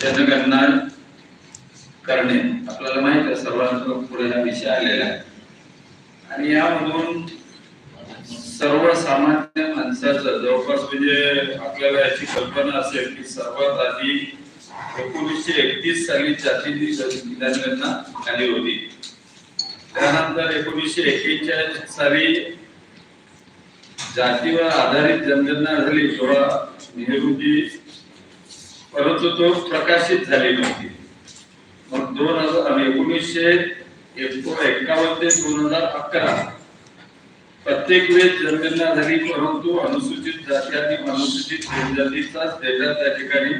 जनगणना करणे. आपल्याला माहीत आहे सर्वांचा पुढे हा विषय आलेला आहे. आणि यामधून सर्वसामान्य माणसाचं जवळपास म्हणजे आपल्याला याची कल्पना असेल की सर्वात आधी एकोणीसशे एकतीस साली जातीची जनगणना झाली होती. त्यानंतर एकोणीसशे एक्केचाळीस साली जातीवर आधारित जनगणना झाली. तेव्हा नेहरूजी परंतु तो प्रकाशित झाली नव्हती मग दोन हजार म्हणजे एकोणीसशे एको- एकावन्न ते दोन हजार अकरा प्रत्येक वेळेस जनगणना झाली परंतु अनुसूचित जाती आणि अनुसूचित जनजातीचा डेटा त्या ठिकाणी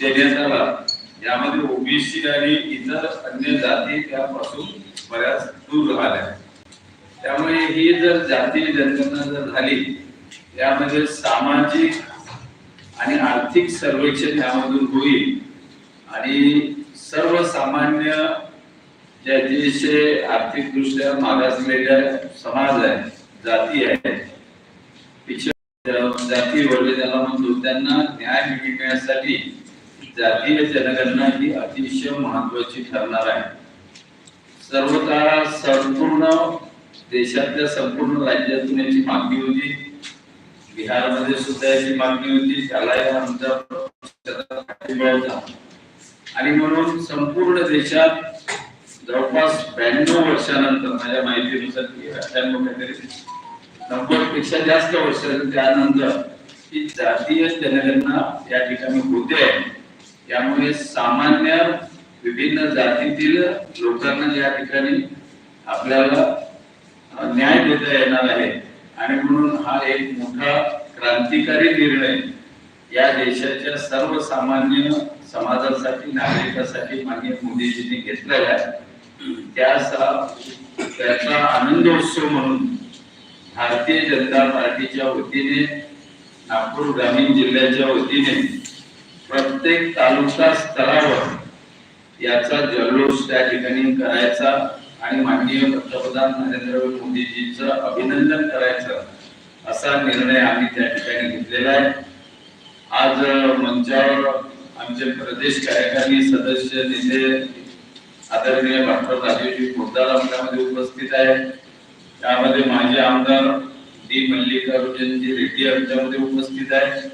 देण्यात आला. यामध्ये ओबीसी आणि इतर अन्य जाती त्यापासून बऱ्याच दूर राहिल्या. त्यामुळे ही जर जाती जनगणना जर झाली यामध्ये सामाजिक आणि आर्थिक सर्वेक्षण यामधून होईल. आणि सर्वसामान्य ज्या देशे आर्थिक दृष्ट्या मागासलेल्या समाज आहे जाती आहे जाती वगैरे ज्याला म्हणतो त्यांना न्याय मिळण्यासाठी जातीय जनगणना ही अतिशय महत्वाची ठरणार आहे. सर्वता संपूर्ण देशातल्या संपूर्ण राज्यातून याची मागणी होती. बिहारमध्ये सुद्धा याची मागणी होती त्यालाही आमचा पाठिंबा होता आणि म्हणून संपूर्ण देशात जवळपास ब्याण्णव वर्षानंतर माझ्या माहितीनुसार अठ्ठ्याण्णव काहीतरी नव्वदपेक्षा जास्त वर्ष त्यानंतर ही जातीय जनगणना या ठिकाणी होते. आहे त्यामुळे सामान्य विभिन्न जातीतील लोकांना या ठिकाणी आपल्याला न्याय देता येणार आहे. आणि म्हणून हा एक मोठा क्रांतिकारी निर्णय या देशाच्या सर्वसामान्य समाजासाठी नागरिकासाठी मान्य मोदीजींनी घेतलेला आहे. त्याचा त्याचा आनंदोत्सव म्हणून भारतीय जनता पार्टीच्या वतीने नागपूर ग्रामीण जिल्ह्याच्या वतीने प्रत्येक तालुका स्तरावर याचा जल्लोष त्या ठिकाणी करायचा. आणि माननीय पंतप्रधान नरेंद्र मोदीजींचं अभिनंदन करायचं असा निर्णय आम्ही त्या ठिकाणी घेतलेला आहे. आज मंचावर आमचे प्रदेश कार्यकारी सदस्य नेते आदरणीय डॉक्टर राजीवजी पोद्दार आमच्यामध्ये उपस्थित आहेत. त्यामध्ये माजी आमदार डी. मल्लिकार्जुनजी रेड्डी आमच्यामध्ये उपस्थित आहेत.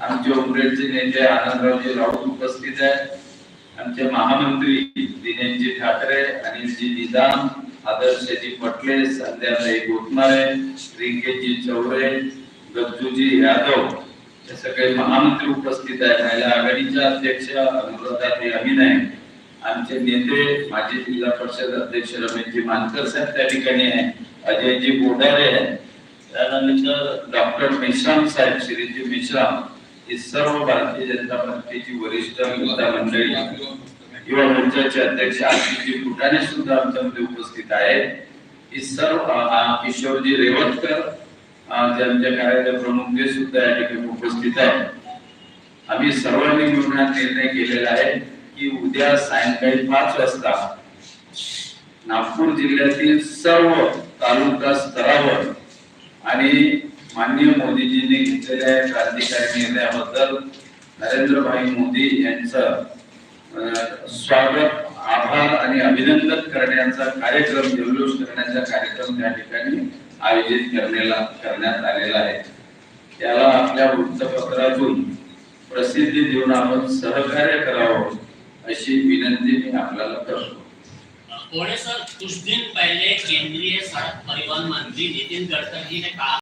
आमचे उमरेडचे नेते आनंदरावजी राऊत उपस्थित आहेत. आमचे महामंत्री दिनेशजी ठाकरे अनिलजी निदान आदर्शजी पटले संध्याताई गोटमारे रिंकेजी चौरे गज्जूजी यादव हे सगळे महामंत्री उपस्थित आहेत. महिला आघाडीच्या अध्यक्ष अनुराधाताई अभिनय. आमचे नेते माजी जिल्हा परिषद अध्यक्ष रमेशजी मानकर साहेब त्या ठिकाणी आहे अजयजी बोडारे आहे त्यानंतर डॉक्टर मेश्राम साहेब श्रीजी मेश्राम ही सर्व भारतीय जनता पार्टीची वरिष्ठ नेता मंडळी युवा मंचाचे अध्यक्ष आशिषजी फुटाणे सुद्धा आमच्यामध्ये उपस्थित आहेत. ही सर्व किशोरजी रेवतकर अ, कार्यालय प्रमुख ते सुद्धा या ठिकाणी उपस्थित आहेत. आम्ही सर्वांनी मिळून हा निर्णय केलेला आहे की उद्या सायंकाळी पाच वाजता नागपूर जिल्ह्यातील सर्व तालुका स्तरावर आणि माननीय मोदीजींनी घेतलेल्या क्रांतिकारी निर्णयाबद्दल नरेंद्रभाई मोदी यांचं स्वागत आभार आणि अभिनंदन करण्याचा कार्यक्रम जल्लोष करण्याचा कार्यक्रम त्या ठिकाणी आयोजित करण्याला करण्यात आलेला आहे. त्याला आपल्या वृत्तपत्रातून प्रसिद्धी देऊन आपण सहकार्य करावं अशी विनंती मी आपल्याला करतो. थोड़े सर कुछ दिन पहले केंद्रीय सड़क परिवहन मंत्री नितिन गडकरी ने कहा